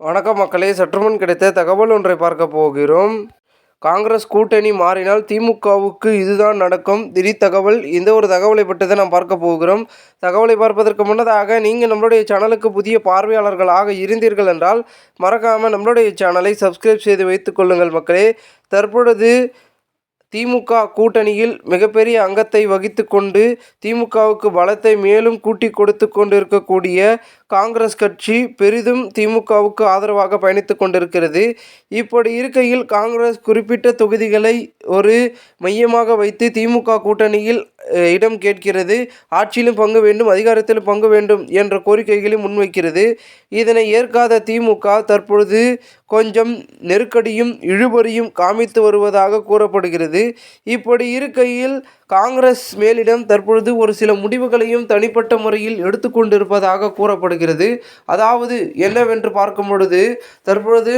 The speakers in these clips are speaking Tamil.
வணக்கம் மக்களே சற்றுமுன் கிடைத்த தகவல் ஒன்றை பார்க்க போகிறோம். காங்கிரஸ் கூட்டணி மாறினால் திமுகவுக்கு இதுதான் நடக்கும். திடீர் தகவல் இந்த ஒரு தகவலை பற்றி தான் நாம் பார்க்க போகிறோம். தகவலை பார்ப்பதற்கு முன்னதாக நீங்கள் நம்மளுடைய சேனலுக்கு புதிய பார்வையாளர்களாக இருந்தீர்கள் என்றால் மறக்காமல் நம்மளுடைய சேனலை சப்ஸ்கிரைப் செய்து வைத்துக் கொள்ளுங்கள் மக்களே. தற்பொழுது திமுக கூட்டணியில் மிகப்பெரிய அங்கத்தை வகித்து கொண்டு திமுகவுக்கு பலத்தை மேலும் கூட்டி கொடுத்து கொண்டிருக்கக்கூடிய காங்கிரஸ் கட்சி பெரிதும் திமுகவுக்கு ஆதரவாக பயணித்து கொண்டிருக்கிறது. இப்படி இருக்கையில் காங்கிரஸ் குறிப்பிட்ட தொகுதிகளை ஒரு மையமாக வைத்து திமுக கூட்டணியில் இடம் கேட்கிறது. ஆட்சியிலும் பங்கு வேண்டும் அதிகாரத்திலும் பங்கு வேண்டும் என்ற கோரிக்கைகளை முன்வைக்கிறது. இதனை ஏற்காத திமுக தற்பொழுது கொஞ்சம் நெருக்கடியும் இழுபறியும் காமித்து வருவதாக கூறப்படுகிறது. இப்படி இருக்கையில் காங்கிரஸ் மேலிடம் தற்பொழுது ஒரு சில முடிவுகளையும் தனிப்பட்ட முறையில் எடுத்துக்கொண்டிருப்பதாக கூறப்படுகிறது. அதாவது என்னவென்று பார்க்கும் பொழுது தற்பொழுது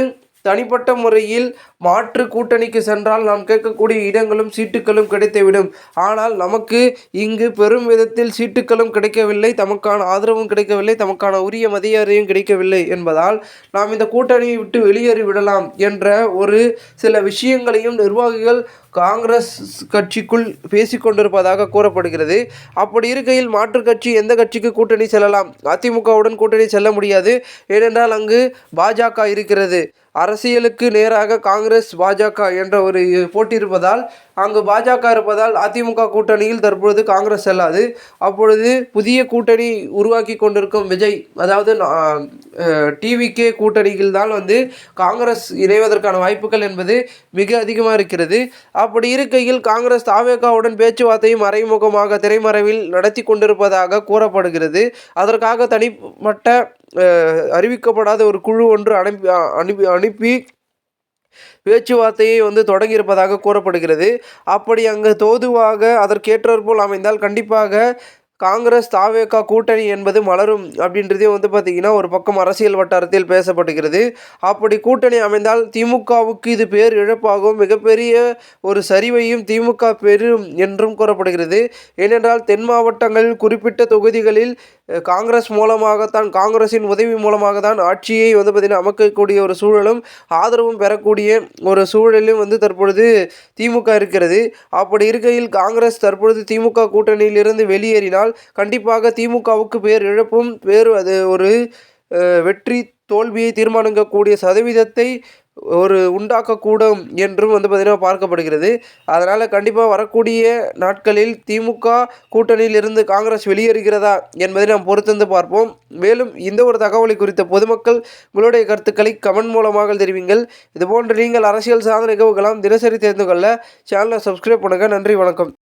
தனிப்பட்ட முறையில் மாற்று கூட்டணிக்கு சென்றால் நாம் கேட்கக்கூடிய இடங்களும் சீட்டுகளும் கிடைத்துவிடும். ஆனால் நமக்கு இங்கு பெரும் விதத்தில் சீட்டுகளும் கிடைக்கவில்லை தமக்கான ஆதரவும் கிடைக்கவில்லை தமக்கான உரிய மதியாரையும் கிடைக்கவில்லை என்பதால் நாம் இந்த கூட்டணியை விட்டு வெளியேறி விடலாம் என்ற ஒரு சில விஷயங்களையும் நிர்வாகிகள் காங்கிரஸ் கட்சிக்குள் பேசிக்கொண்டிருப்பதாக கூறப்படுகிறது. அப்படி இருக்கையில் மாற்றுக் கட்சி எந்த கட்சிக்கு கூட்டணி செல்லலாம்? அதிமுகவுடன் கூட்டணி செல்ல முடியாது. ஏனென்றால் அங்கு பாஜக இருக்கிறது. அரசியலுக்கு நேராக காங்கிரஸ் பாஜக என்ற ஒரு போட்டி இருப்பதால் அங்கு பாஜக இருப்பதால் அதிமுக கூட்டணியில் தற்பொழுது காங்கிரஸ் செல்லாது. அப்பொழுது புதிய கூட்டணி உருவாக்கி கொண்டிருக்கும் விஜய் அதாவது டிவிகே கூட்டணியில் தான் வந்து காங்கிரஸ் இணைவதற்கான வாய்ப்புகள் என்பது மிக அதிகமாக இருக்கிறது. அப்படி இருக்கையில் காங்கிரஸ் தாவேகாவுடன் பேச்சுவார்த்தையும் மறைமுகமாக திரைமறைவில் நடத்தி கொண்டிருப்பதாக கூறப்படுகிறது. அதற்காக தனிப்பட்ட அறிவிக்கப்படாத ஒரு குழு ஒன்று அனுப்பி அனுப்பி அனுப்பி பேச்சுவார்த்தையை வந்து தொடங்கியிருப்பதாக கூறப்படுகிறது. அப்படி அங்கு தோதுவாக அதற்கேற்றாற்போல் அமைந்தால் கண்டிப்பாக காங்கிரஸ் தாவேகா கூட்டணி என்பது மலரும் அப்படின்றதே வந்து பார்த்திங்கன்னா ஒரு பக்கம் அரசியல் வட்டாரத்தில் பேசப்படுகிறது. அப்படி கூட்டணி அமைந்தால் திமுகவுக்கு இது பேர் இழப்பாகும் மிகப்பெரிய ஒரு சரிவையும் திமுக பெறும் என்றும் கூறப்படுகிறது. ஏனென்றால் தென் மாவட்டங்களில் குறிப்பிட்ட தொகுதிகளில் காங்கிரஸ் மூலமாகத்தான் காங்கிரஸின் உதவி மூலமாக தான் ஆட்சியை வந்து பார்த்திங்கன்னா அமைக்கக்கூடிய ஒரு சூழலும் ஆதரவும் பெறக்கூடிய ஒரு சூழலும் வந்து தற்பொழுது திமுக இருக்கிறது. அப்படி இருக்கையில் காங்கிரஸ் தற்பொழுது திமுக கூட்டணியிலிருந்து வெளியேறினால் கண்டிப்பாக திமுகவுக்கு பேர் இழப்பும் பேர் அது ஒரு வெற்றி தோல்வியை தீர்மானிக்கக்கூடிய சதவீதத்தை ஒரு உண்டாக்கக்கூடும் என்றும் வந்து பார்த்திங்கன்னா பார்க்கப்படுகிறது. அதனால் கண்டிப்பாக வரக்கூடிய நாட்களில் திமுக கூட்டணியில் இருந்து காங்கிரஸ் வெளியேறுகிறதா என்பதை நாம் பொறுத்திருந்து பார்ப்போம். மேலும் இந்த ஒரு தகவலை குறித்த பொதுமக்கள் உங்களுடைய கருத்துக்களை கமெண்ட் மூலமாக தெரிவிங்கள். இதுபோன்று நீங்கள் அரசியல் சாதனை நிகழ்வுகளாம் தினசரி தெரிந்து கொள்ள சேனலை சப்ஸ்கிரைப் பண்ணுங்கள் நன்றி வணக்கம்.